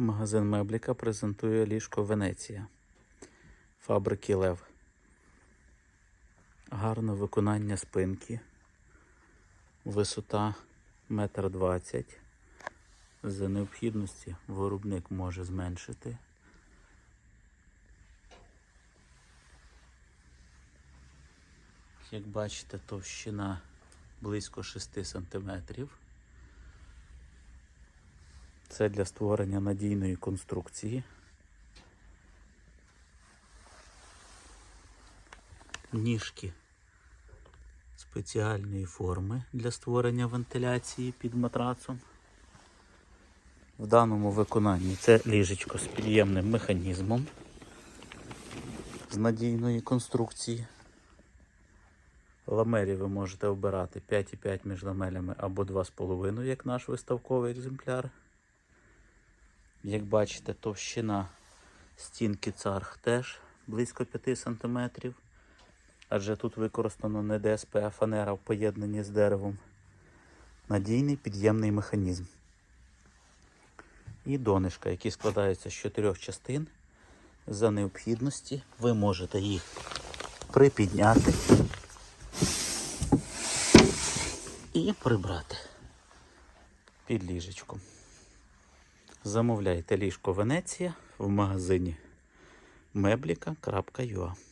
Магазин Мебліка презентує ліжко Венеція фабрики Лев. Гарне виконання спинки. Висота 1,20 м. За необхідності виробник може зменшити. Як бачите, товщина близько 6 см. Це для створення надійної конструкції. Ніжки спеціальної форми для створення вентиляції під матрацом. В даному виконанні це ліжечко з під'ємним механізмом з надійної конструкції. Ламелі ви можете обирати 5,5 між ламелями або 2,5, як наш виставковий екземпляр. Як бачите, товщина стінки царх теж близько 5 см. Адже тут використано не ДСП, а фанера в поєднанні з деревом. Надійний під'ємний механізм. І донишка, які складаються з чотирьох частин. За необхідності ви можете їх припідняти і прибрати під ліжечком. Замовляйте ліжко Венеція в магазині мебліка.ua